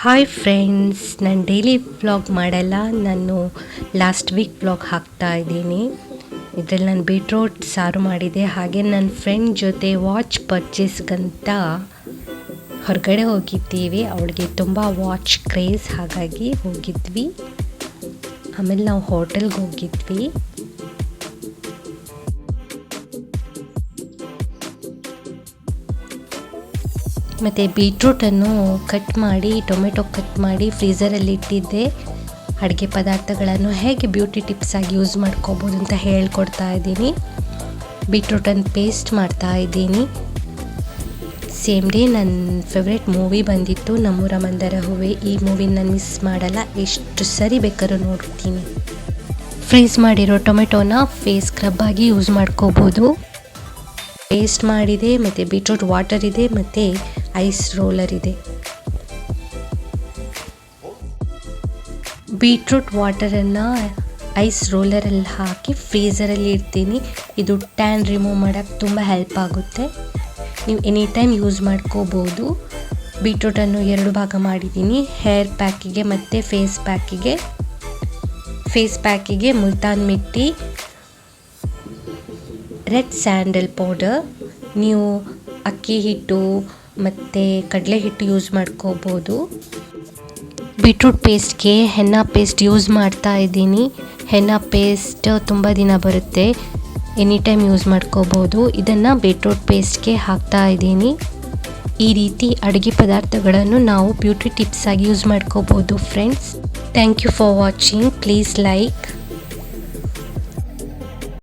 Hi friends ನಾನು daily vlog ಮಾಡಲ್ಲ. ನಾನು ಲಾಸ್ಟ್ ವೀಕ್ ವ್ಲಾಗ್ ಹಾಕ್ತಾ ಇದ್ದೀನಿ. ಇದರಲ್ಲಿ ನಾನು ಬೀಟ್ರೋಟ್ ಸಾರು ಮಾಡಿದೆ. ಹಾಗೆ ನನ್ನ ಫ್ರೆಂಡ್ ಜೊತೆ ವಾಚ್ ಪರ್ಚೇಸ್ಗಂತ ಹೊರಗಡೆ ಹೋಗಿದ್ದೀವಿ. ಅವಳಿಗೆ ತುಂಬ ವಾಚ್ ಕ್ರೇಜ್ ಹಾಗಾಗಿ ಹೋಗಿದ್ವಿ. ಆಮೇಲೆ ನಾವು ಹೋಟೆಲ್ಗೆ ಹೋಗಿದ್ವಿ. ಮತ್ತು ಬೀಟ್ರೂಟನ್ನು ಕಟ್ ಮಾಡಿ ಟೊಮೆಟೊ ಕಟ್ ಮಾಡಿ ಫ್ರೀಝರಲ್ಲಿ ಇಟ್ಟಿದ್ದೆ. ಅಡುಗೆ ಪದಾರ್ಥಗಳನ್ನು ಹೇಗೆ ಬ್ಯೂಟಿ ಟಿಪ್ಸ್ ಆಗಿ ಯೂಸ್ ಮಾಡ್ಕೋಬೋದು ಅಂತ ಹೇಳ್ಕೊಡ್ತಾ ಇದ್ದೀನಿ. ಬೀಟ್ರೂಟನ್ನು ಪೇಸ್ಟ್ ಮಾಡ್ತಾ ಇದ್ದೀನಿ. ಸೇಮ್ ಡೇ ನನ್ನ ಫೇವ್ರೆಟ್ ಮೂವಿ ಬಂದಿತ್ತು, ನಮ್ಮೂರ ಮಂದರ ಹೂವೆ. ಈ ಮೂವಿನ ಮಿಸ್ ಮಾಡಲ್ಲ, ಎಷ್ಟು ಸರಿ ಬೇಕಾದ್ರೂ ನೋಡ್ತೀನಿ. ಫ್ರೀಸ್ ಮಾಡಿರೋ ಟೊಮೆಟೊನ ಫೇಸ್ ಸ್ಕ್ರಬ್ ಆಗಿ ಯೂಸ್ ಮಾಡ್ಕೋಬೋದು. ಪೇಸ್ಟ್ ಮಾಡಿದೆ, ಮತ್ತು ಬೀಟ್ರೂಟ್ ವಾಟರ್ ಇದೆ, ಮತ್ತು ಐಸ್ ರೋಲರ್ ಇದೆ. ಬೀಟ್ರೂಟ್ ವಾಟರನ್ನು ಐಸ್ ರೋಲರಲ್ಲಿ ಹಾಕಿ ಫ್ರೀಝರಲ್ಲಿ ಇಡ್ತೀನಿ. ಇದು ಟ್ಯಾನ್ ರಿಮೂವ್ ಮಾಡೋಕ್ಕೆ ತುಂಬ ಹೆಲ್ಪ್ ಆಗುತ್ತೆ. ನೀವು ಎನಿ ಟೈಮ್ ಯೂಸ್ ಮಾಡ್ಕೋಬೋದು. ಬೀಟ್ರೂಟನ್ನು ಎರಡು ಭಾಗ ಮಾಡಿದ್ದೀನಿ. ಹೇರ್ ಪ್ಯಾಕಿಗೆ ಮತ್ತು ಫೇಸ್ ಪ್ಯಾಕಿಗೆ. Face ಪ್ಯಾಕಿಗೆ Multan mitti. Red sandal powder. ನೀವು ಅಕ್ಕಿ ಹಿಟ್ಟು ಮತ್ತು ಕಡಲೆ ಹಿಟ್ಟು ಯೂಸ್ ಮಾಡ್ಕೋಬೋದು. ಬೀಟ್ರೂಟ್ ಪೇಸ್ಟ್ಗೆ ಹೆನ್ನ ಪೇಸ್ಟ್ ಯೂಸ್ ಮಾಡ್ತಾ ಇದ್ದೀನಿ. ಹೆನ್ನ ಪೇಸ್ಟ್ ತುಂಬ ದಿನ ಬರುತ್ತೆ. ಎನಿ ಟೈಮ್ ಯೂಸ್ ಮಾಡ್ಕೋಬೋದು. ಇದನ್ನು ಬೀಟ್ರೂಟ್ ಪೇಸ್ಟ್ಗೆ ಹಾಕ್ತಾ ಇದ್ದೀನಿ. ಈ ರೀತಿ ಅಡುಗೆ ಪದಾರ್ಥಗಳನ್ನು ನಾವು ಬ್ಯೂಟಿ ಟಿಪ್ಸಾಗಿ ಯೂಸ್ ಮಾಡ್ಕೋಬೋದು friends thank you for watching please like